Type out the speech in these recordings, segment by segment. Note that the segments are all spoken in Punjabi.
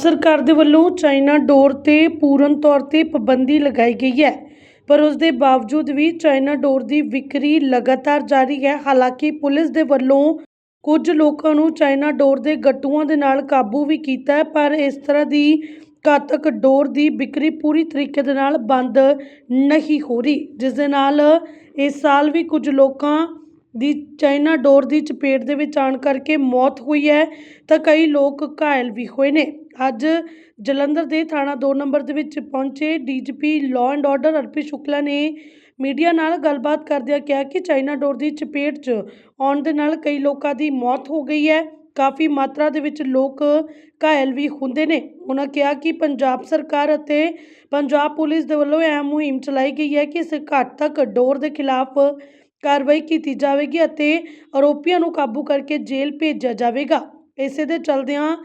ਸਰਕਾਰ ਦੇ ਵੱਲੋਂ ਚਾਈਨਾ ਡੋਰ ਤੇ ਪੂਰਨ ਤੌਰ ਤੇ ਪਾਬੰਦੀ ਲਗਾਈ ਗਈ ਹੈ, ਪਰ ਉਸ ਦੇ ਬਾਵਜੂਦ ਵੀ ਚਾਈਨਾ ਡੋਰ ਦੀ ਵਿਕਰੀ ਲਗਾਤਾਰ ਜਾਰੀ ਹੈ। ਹਾਲਾਂਕਿ ਪੁਲਿਸ ਦੇ ਵੱਲੋਂ ਕੁਝ ਲੋਕਾਂ ਨੂੰ ਚਾਈਨਾ ਡੋਰ ਦੇ ਗੱਟੂਆਂ ਦੇ ਨਾਲ ਕਾਬੂ ਵੀ ਕੀਤਾ ਹੈ, ਪਰ ਇਸ ਤਰ੍ਹਾਂ ਦੀ ਘਾਤਕ ਡੋਰ ਦੀ ਵਿਕਰੀ ਪੂਰੀ ਤਰੀਕੇ ਦੇ ਨਾਲ ਬੰਦ ਨਹੀਂ ਹੋ ਰਹੀ, ਜਿਸ ਦੇ ਨਾਲ ਇਸ ਸਾਲ ਵੀ ਕੁਝ ਲੋਕਾਂ ਦੀ ਚਾਈਨਾ ਡੋਰ ਦੀ ਚਪੇਟ ਦੇ ਵਿੱਚ ਆਉਣ ਕਰਕੇ ਮੌਤ ਹੋਈ ਹੈ, ਤਾਂ ਕਈ ਲੋਕ ਘਾਇਲ ਵੀ ਹੋਏ ਨੇ। ਅੱਜ ਜਲੰਧਰ ਦੇ ਥਾਣਾ 2 ਨੰਬਰ ਦੇ ਵਿੱਚ ਪਹੁੰਚੇ DGP law and order Arpit Shukla ਨੇ ਮੀਡੀਆ ਨਾਲ ਗੱਲਬਾਤ ਕਰਦਿਆਂ ਕਿਹਾ ਕਿ ਚਾਈਨਾ ਡੋਰ ਦੀ ਚਪੇਟ 'ਚ ਆਉਣ ਦੇ ਨਾਲ ਕਈ ਲੋਕਾਂ ਦੀ ਮੌਤ ਹੋ ਗਈ ਹੈ। ਕਾਫੀ ਮਾਤਰਾ ਦੇ ਵਿੱਚ ਲੋਕ ਘਾਇਲ ਵੀ ਹੁੰਦੇ ਨੇ। ਉਹਨਾਂ ਕਿਹਾ ਕਿ ਪੰਜਾਬ ਸਰਕਾਰ ਅਤੇ ਪੰਜਾਬ ਪੁਲਿਸ ਦੇ ਵੱਲੋਂ ਇਹ ਮੁਹਿੰਮ ਚਲਾਈ ਗਈ ਹੈ ਕਿ ਇਸ ਘਾਟ ਤੱਕ ਡੋਰ ਦੇ ਖਿਲਾਫ ਕਾਰਵਾਈ ਕੀਤੀ ਜਾਵੇਗੀ ਅਤੇ ਆਰੋਪੀਆਂ ਨੂੰ ਕਾਬੂ ਕਰਕੇ ਜੇਲ੍ਹ ਭੇਜਿਆ ਜਾਵੇਗਾ। ਇਸੇ ਦੇ ਚਲਦਿਆਂ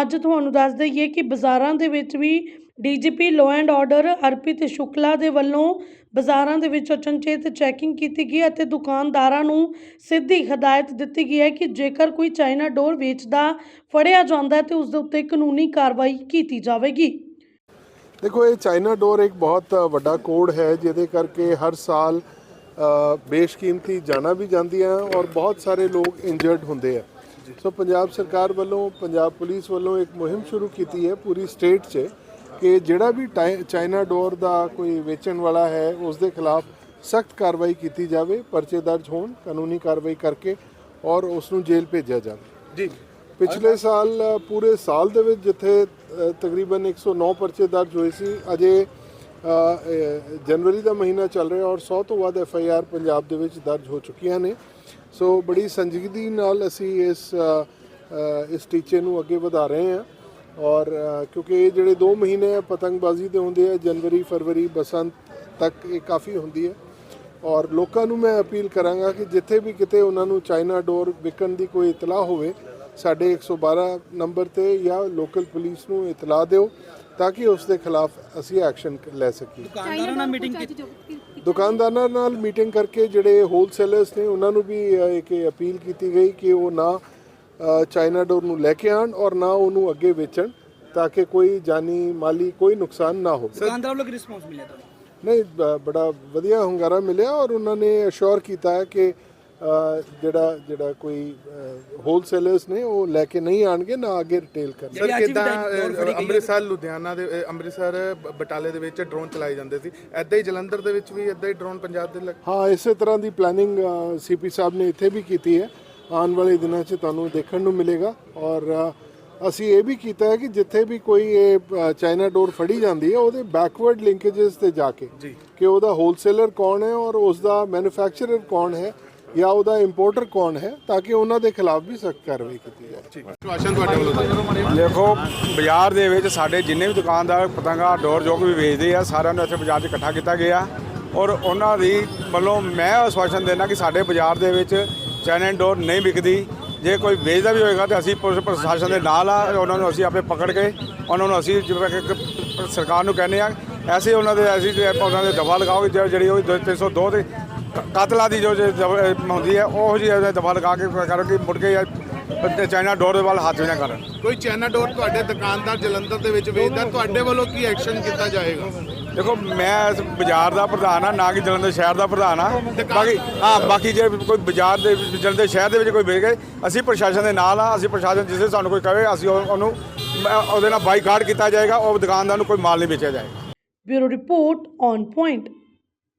ਅੱਜ ਤੁਹਾਨੂੰ ਦੱਸ ਦਈਏ ਕਿ ਬਾਜ਼ਾਰਾਂ ਦੇ ਵਿੱਚ ਵੀ DGP law and order Arpit Shukla ਦੇ ਵੱਲੋਂ ਬਾਜ਼ਾਰਾਂ ਦੇ ਵਿੱਚ ਅਚਨਚੇਤ ਚੈਕਿੰਗ ਕੀਤੀ ਗਈ ਅਤੇ ਦੁਕਾਨਦਾਰਾਂ ਨੂੰ ਸਿੱਧੀ ਹਦਾਇਤ ਦਿੱਤੀ ਗਈ ਹੈ ਕਿ ਜੇਕਰ ਕੋਈ ਚਾਈਨਾ ਡੋਰ ਵੇਚਦਾ, ਫੜਿਆ ਜਾਂਦਾ ਹੈ ਤੇ ਉਸ ਦੇ ਉੱਤੇ ਕਾਨੂੰਨੀ ਕਾਰਵਾਈ ਕੀਤੀ ਜਾਵੇਗੀ। ਦੇਖੋ, ਇਹ ਚਾਈਨਾ ਡੋਰ ਇੱਕ ਬਹੁਤ ਵੱਡਾ ਕੋਡ ਹੈ, ਜਿਹਦੇ ਕਰਕੇ ਹਰ ਸਾਲ ਬੇਸ਼ਕੀਮਤੀ ਜਾਨਾਂ ਵੀ ਜਾਂਦੀਆਂ ਔਰ ਬਹੁਤ ਸਾਰੇ ਲੋਕ ਇੰਜਰਡ ਹੁੰਦੇ ਆ। ਸੋ ਪੰਜਾਬ ਸਰਕਾਰ ਵੱਲੋਂ ਪੰਜਾਬ ਪੁਲਿਸ ਵੱਲੋਂ ਇੱਕ ਮੁਹਿੰਮ ਸ਼ੁਰੂ ਕੀਤੀ ਹੈ ਪੂਰੀ ਸਟੇਟ 'ਚ ਕਿ ਜਿਹੜਾ ਵੀ ਚਾਈਨਾ ਡੋਰ ਦਾ ਕੋਈ ਵੇਚਣ ਵਾਲਾ ਹੈ ਉਸ ਦੇ ਖਿਲਾਫ ਸਖਤ ਕਾਰਵਾਈ ਕੀਤੀ ਜਾਵੇ ਪਰਚੇ ਦਰਜ ਹੋਣ ਕਾਨੂੰਨੀ ਕਾਰਵਾਈ ਕਰਕੇ ਔਰ ਉਸ ਨੂੰ ਜੇਲ੍ਹ ਭੇਜਿਆ ਜਾਵੇ। ਜੀ। ਪਿਛਲੇ ਸਾਲ ਪੂਰੇ ਸਾਲ ਦੇ ਵਿੱਚ ਜਿੱਥੇ ਤਕਰੀਬਨ 109 ਪਰਚੇ ਦਰਜ ਹੋਏ ਸੀ ਅਜੇ ਜਨਵਰੀ ਦਾ ਮਹੀਨਾ ਚੱਲ ਰਿਹਾ ਔਰ 100 ਤੋਂ ਵੱਧ ਐਫ ਆਈ ਆਰ ਪੰਜਾਬ ਦੇ ਵਿੱਚ ਦਰਜ ਹੋ ਚੁੱਕੀਆਂ ਨੇ। ਸੋ ਬੜੀ ਸੰਜੀਦਗੀ ਨਾਲ ਅਸੀਂ ਇਸ ਇਸ ਟੀਚੇ ਨੂੰ ਅੱਗੇ ਵਧਾ ਰਹੇ ਹਾਂ ਔਰ ਕਿਉਂਕਿ ਇਹ ਜਿਹੜੇ 2 ਮਹੀਨੇ ਆ ਪਤੰਗਬਾਜ਼ੀ ਦੇ ਹੁੰਦੇ ਆ, ਜਨਵਰੀ, ਫਰਵਰੀ, ਬਸੰਤ ਤੱਕ ਇਹ ਕਾਫੀ ਹੁੰਦੀ ਹੈ ਔਰ ਲੋਕਾਂ ਨੂੰ ਮੈਂ ਅਪੀਲ ਕਰਾਂਗਾ ਕਿ ਜਿੱਥੇ ਵੀ ਕਿਤੇ ਉਹਨਾਂ ਨੂੰ ਚਾਈਨਾ ਡੋਰ ਵਿਕਣ ਦੀ ਕੋਈ ਇਤਲਾਹ ਹੋਵੇ, ਸਾਡੇ 112 ਨੰਬਰ ਤੇ ਜਾਂ ਲੋਕਲ ਪੁਲਿਸ ਨੂੰ ਇਤਲਾਹ ਦਿਓ ਤਾਂ ਕਿ ਉਸ ਦੇ ਖਿਲਾਫ ਅਸੀਂ ਐਕਸ਼ਨ ਲੈ ਸਕੀਏ। ਦੁਕਾਨਦਾਰਾਂ ਨਾਲ ਮੀਟਿੰਗ ਕੀਤੀ। ਦੁਕਾਨਦਾਰਾਂ ਨਾਲ ਮੀਟਿੰਗ ਕਰਕੇ ਜਿਹੜੇ ਹੋਲਸੇਲਰਸ ਨੇ ਉਹਨਾਂ ਨੂੰ ਵੀ ਇੱਕ ਅਪੀਲ ਕੀਤੀ ਗਈ ਕਿ ਉਹ ਨਾ ਚਾਈਨਾ ਡੋਰ ਨੂੰ ਲੈ ਕੇ ਆਣ ਔਰ ਨਾ ਉਹਨੂੰ ਅੱਗੇ ਵੇਚਣ ਤਾਂ ਕਿ ਕੋਈ ਜਾਨੀ ਮਾਲੀ ਕੋਈ ਨੁਕਸਾਨ ਨਾ ਹੋਵੇ। ਦੁਕਾਨਦਾਰਾਂ ਵੱਲੋਂ ਕੀ ਰਿਸਪੌਂਸ ਮਿਲਿਆ ਤੁਹਾਨੂੰ? ਨਹੀਂ ਬੜਾ ਵਧੀਆ ਹੁੰਗਾਰਾ ਮਿਲਿਆ ਔਰ ਉਹਨਾਂ ਨੇ ਅਸ਼ੋਰ ਕੀਤਾ ਹੈ ਕਿ ਜਿਹੜਾ ਜਿਹੜਾ ਕੋਈ ਹੋਲਸੇਲਰਸ ਨੇ ਉਹ ਲੈ ਕੇ ਨਹੀਂ ਆਣਗੇ ਨਾ ਅੱਗੇ ਰਿਟੇਲ ਕਰਨਗੇ। ਸਰ ਕਿਦਾਂ। ਅੰਮ੍ਰਿਤਸਰ ਲੁਧਿਆਣਾ ਦੇ ਅੰਮ੍ਰਿਤਸਰ ਬਟਾਲੇ ਦੇ ਵਿੱਚ ਡਰੋਨ ਚਲਾਏ ਜਾਂਦੇ ਸੀ। ਐਦਾਂ ਹੀ ਜਲੰਧਰ ਦੇ ਵਿੱਚ ਵੀ ਐਦਾਂ ਹੀ ਡਰੋਨ ਪੰਜਾਬ ਦੇ ਲੱਗ ਹਾਂ ਇਸੇ ਤਰ੍ਹਾਂ ਦੀ ਪਲੈਨਿੰਗ ਸੀਪੀ ਸਾਹਿਬ ਨੇ ਇੱਥੇ ਵੀ ਕੀਤੀ ਹੈ। ਆਉਣ ਵਾਲੇ ਦਿਨਾਂ 'ਚ ਤੁਹਾਨੂੰ ਦੇਖਣ ਨੂੰ ਮਿਲੇਗਾ। ਔਰ ਅਸੀਂ ਇਹ ਵੀ ਕੀਤਾ ਹੈ ਕਿ ਜਿੱਥੇ ਵੀ ਕੋਈ ਇਹ ਚਾਈਨਾ ਡੋਰ ਫੜੀ ਜਾਂਦੀ ਹੈ ਉਹਦੇ ਬੈਕਵਰਡ ਲਿੰਕੇजेस ਤੇ ਜਾ ਕੇ ਕਿ ਉਹਦਾ ਹੋਲਸੇਲਰ ਕੌਣ ਹੈ ਔਰ ਉਸ ਦਾ ਮੈਨੂਫੈਕਚਰਰ ਕੌਣ ਹੈ। ਜਾਂ ਉਹਦਾ ਇੰਪੋਰਟਰ ਕੌਣ ਹੈ ਤਾਂ ਕਿ ਉਹਨਾਂ ਦੇ ਖਿਲਾਫ ਵੀ ਸਖਤ ਕਾਰਵਾਈ ਕੀਤੀ ਜਾਏ। ਆਸ਼ਵਾਸਨ ਤੁਹਾਡੇ ਵੱਲੋਂ ਦੇਖੋ ਬਾਜ਼ਾਰ ਦੇ ਵਿੱਚ ਸਾਡੇ ਜਿੰਨੇ ਵੀ ਦੁਕਾਨਦਾਰ ਪਤੰਗਾ ਡੋਰ ਜੋ ਵੀ ਵੇਚਦੇ ਆ ਸਾਰਿਆਂ ਨੂੰ ਇੱਥੇ ਬਾਜ਼ਾਰ 'ਚ ਇਕੱਠਾ ਕੀਤਾ ਗਿਆ। ਔਰ ਉਹਨਾਂ ਦੀ ਵੱਲੋਂ ਮੈਂ ਆਸ਼ਵਾਸਨ ਦੇਣਾ ਕਿ ਸਾਡੇ ਬਾਜ਼ਾਰ ਦੇ ਵਿੱਚ ਚਾਈਨਾ ਡੋਰ ਨਹੀਂ ਵਿਕਦੀ। ਜੇ ਕੋਈ ਵੇਚਦਾ ਵੀ ਹੋਏਗਾ ਤੇ ਅਸੀਂ ਪੁਲਿਸ ਪ੍ਰਸ਼ਾਸਨ ਦੇ ਨਾਲ ਆ ਉਹਨਾਂ ਨੂੰ ਅਸੀਂ ਆਪੇ ਪਕੜ ਕੇ ਉਹਨਾਂ ਨੂੰ ਅਸੀਂ ਜਿਵੇਂ ਕਿ ਸਰਕਾਰ ਨੂੰ ਕਹਿੰਦੇ ਆ ਐਸੇ ਉਹਨਾਂ ਦੇ ਤੇ ਉਹਨਾਂ ਦੇ ਦਫਾ ਲਗਾਓ ਜਿਹੜੀ ਉਹ 302 ਤੇ ਕ- ਕਾਤਲਾਂ ਦੀ ਜੋ ਜੋ ਹੁੰਦੀ ਹੈ ਉਹ ਜਿਹੀ ਦਫਾ ਲਗਾ ਕੇ ਕਰੋ ਕਿ ਮੁੜ ਕੇ ਚਾਈਨਾ ਡੋਰ ਦੇ ਵੱਲ ਹੱਥ ਵੀ ਨਾ ਕਰਨ ਕੋਈ ਚਾਈਨਾ ਡੋਰ ਤੁਹਾਡੇ ਦੁਕਾਨਦਾਰ ਜਲੰਧਰ ਦੇ ਵਿੱਚ ਵੇਚਦਾ ਤੁਹਾਡੇ ਵੱਲੋਂ ਕੀ ਐਕਸ਼ਨ ਕੀਤਾ ਜਾਏਗਾ? ਦੇਖੋ ਮੈਂ ਇਸ ਬਾਜ਼ਾਰ ਦਾ ਪ੍ਰਧਾਨ ਆ ਨਾ ਕਿ ਜਲੰਧਰ ਸ਼ਹਿਰ ਦਾ ਪ੍ਰਧਾਨ ਆ ਬਾਕੀ ਹਾਂ ਬਾਕੀ ਜੇ ਕੋਈ ਬਾਜ਼ਾਰ ਦੇ ਜਲੰਧਰ ਸ਼ਹਿਰ ਦੇ ਵਿੱਚ ਕੋਈ ਵੇਚੇ ਅਸੀਂ ਪ੍ਰਸ਼ਾਸਨ ਦੇ ਨਾਲ ਆ ਅਸੀਂ ਪ੍ਰਸ਼ਾਸਨ ਜਿਸੇ ਸਾਨੂੰ ਕੋਈ ਕਹੇ ਅਸੀਂ ਉਹ- ਉਹਨੂੰ ਉਹਦੇ ਨਾਲ ਬਾਈਕਾਟ ਕੀਤਾ ਜਾਏਗਾ ਉਹ ਦੁਕਾਨਦਾਰ ਨੂੰ ਕੋਈ ਮਾਲ ਨਹੀਂ ਵੇਚਿਆ ਜਾਏਗਾ। Bureau report on point.